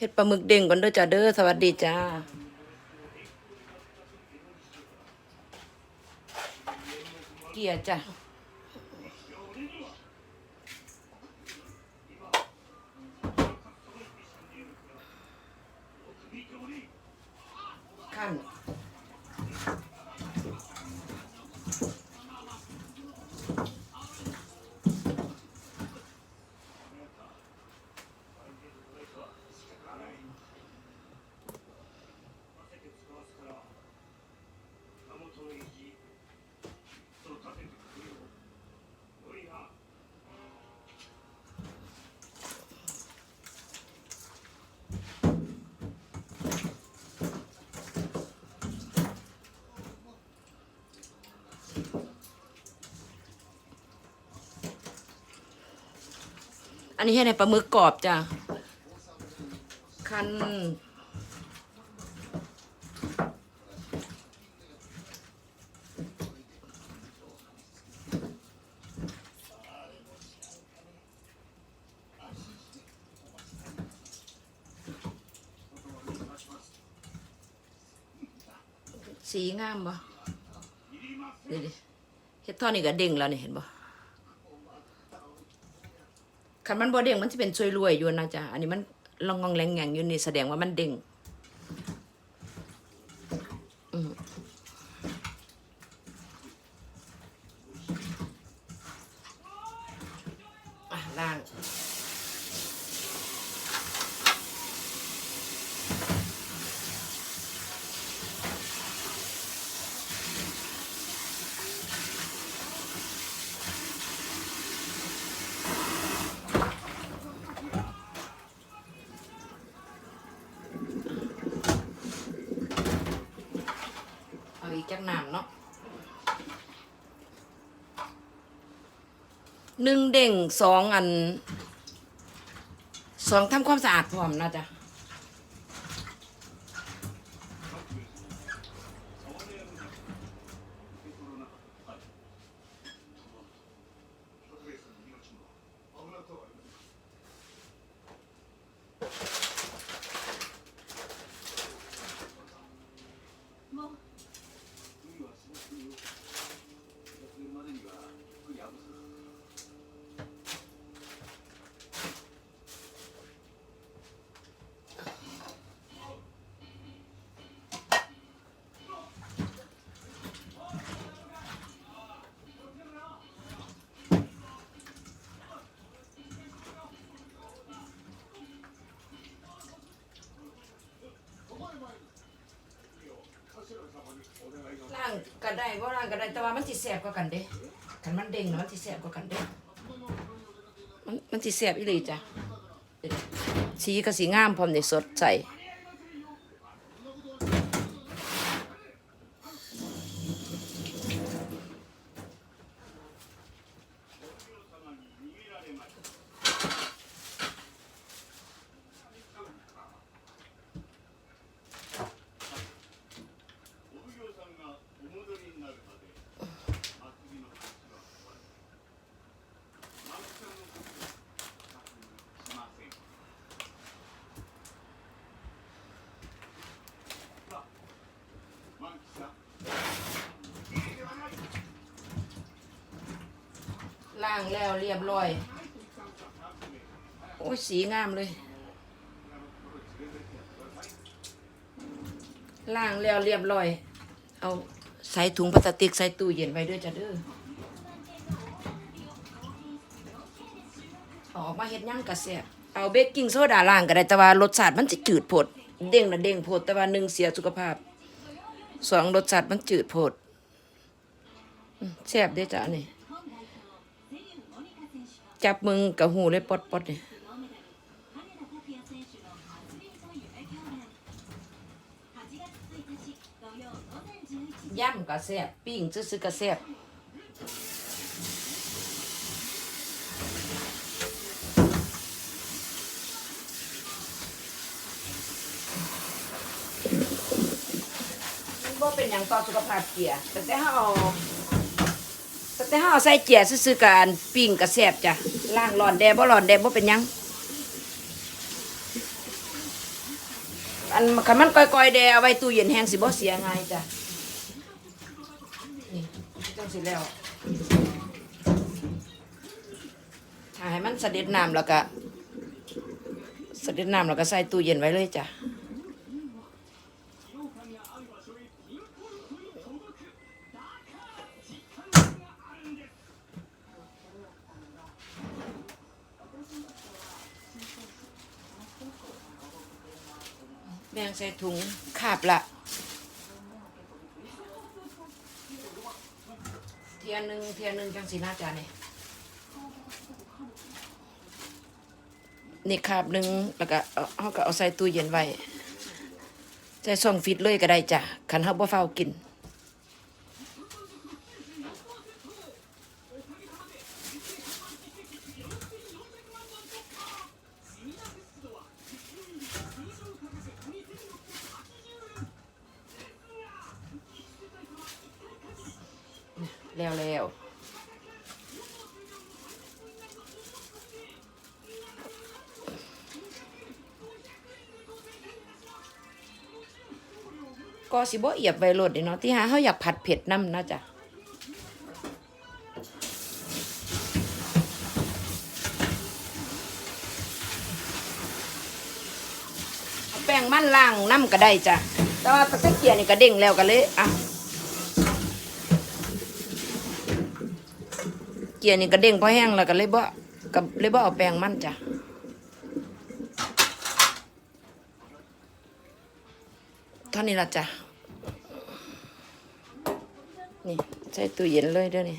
เห็ดปลาหมึกเด้งก่อนเด้อจ้าเด้อสวัสดีจ้าเกียจ้ะ อันนี้ให้ในปลาหมึกกรอบจ้ะคันสีงามบ่เฮ็ดท่อนี่ก็เด้งแล้วนี่เห็นบ่ คันมันบ่เด้งมันจะเป็นช่วยรวยอยู่นะจ๊ะอันนี้มันลองงองแรงแงงอยู่นี่แสดงว่ามันเด้ง เอาอีจักน้ำเนาะหนึ่งเด้งสองอันสองทำความสะอาดพร้อมนะจ๊ะล่ ก็ได้ว่าล่างก็ได้แต่ว่ามันสิแสบกว่ากันเด้คันมันเด้งนะมันสิแสบกว่ากันเด้มันมันสิแสบอีหลีจ้ะสีก็สีงามพร้อมในสดใส ล่างแล้วเรียบร้อย โอ้ยสีงามเลย ล่างแล้วเรียบร้อย เอาใส่ถุงพลาสติกใส่ตู้เย็นไว้ด้วยจ้ะเด้อออกมาเฮ็ดย่างกระแสบเอาเบกกิ้งโซดาล่างก็ได้แต่ว่ารสชาติมันจะจืดโพด เด้งนะเด้งโพดแต่ว่าหนึ่งเสียสุขภาพสองรสชาติมันจืดโพดแซ่บเด้อจ้ะนี่ จับมึงกับหูเลยปดปดเนี่ยย่ำกระแซบปิ้งซื้อกระแซบบ่เป็นอย่างต่อสุขภาพเกียแต่แต่เฮาเอา แต่เฮาเอาใส่เจียซื่อๆกันปิ้งกระแซบจ้ะล่างร้อนแดบ่ร้อนแดบ่เป็นยังอันคันมันก่อยๆแดเอาไว้ตู้เย็นแห้งสิบ่เสียง่ายจ้ะนี่จังสิแล้วถ้าให้มันเสด็จน้ำแล้วก็เสด็จน้ำแล้วก็ใส่ตู้เย็นไว้เลยจ้ะ แบ่งใส่ถุงขาบละเทียนหนึ่งเทียนหนึ่งจังสีหน้าจานนี่นี่ขาบหนึ่งแล้วก็เอาเขาก็เอาใส่ตู้เย็นไว้ใส่ซองฟิตเลยก็ได้จ้ะคันเขาบ่เฝ้ากิน แล้วแล้วก็สิบ่เอียบไวโรดเด้เนาะที่หาเฮาอยากผัดเผ็ดน้ำนะจ๊ะแป้งมันล่างน้ำก็ได้จ้ะแต่ว่าตะเกียบนี่ก็เด้งแล้วก็เลยอะ เกียร์นี่ก็เด้งพอแห้งแล้วก็เลยบ่กับเลยบ่เอาแปรงมันจ้ะเท่านี้ละจ้ะนี่ใส่ตู้เย็นเลยเด้อนี่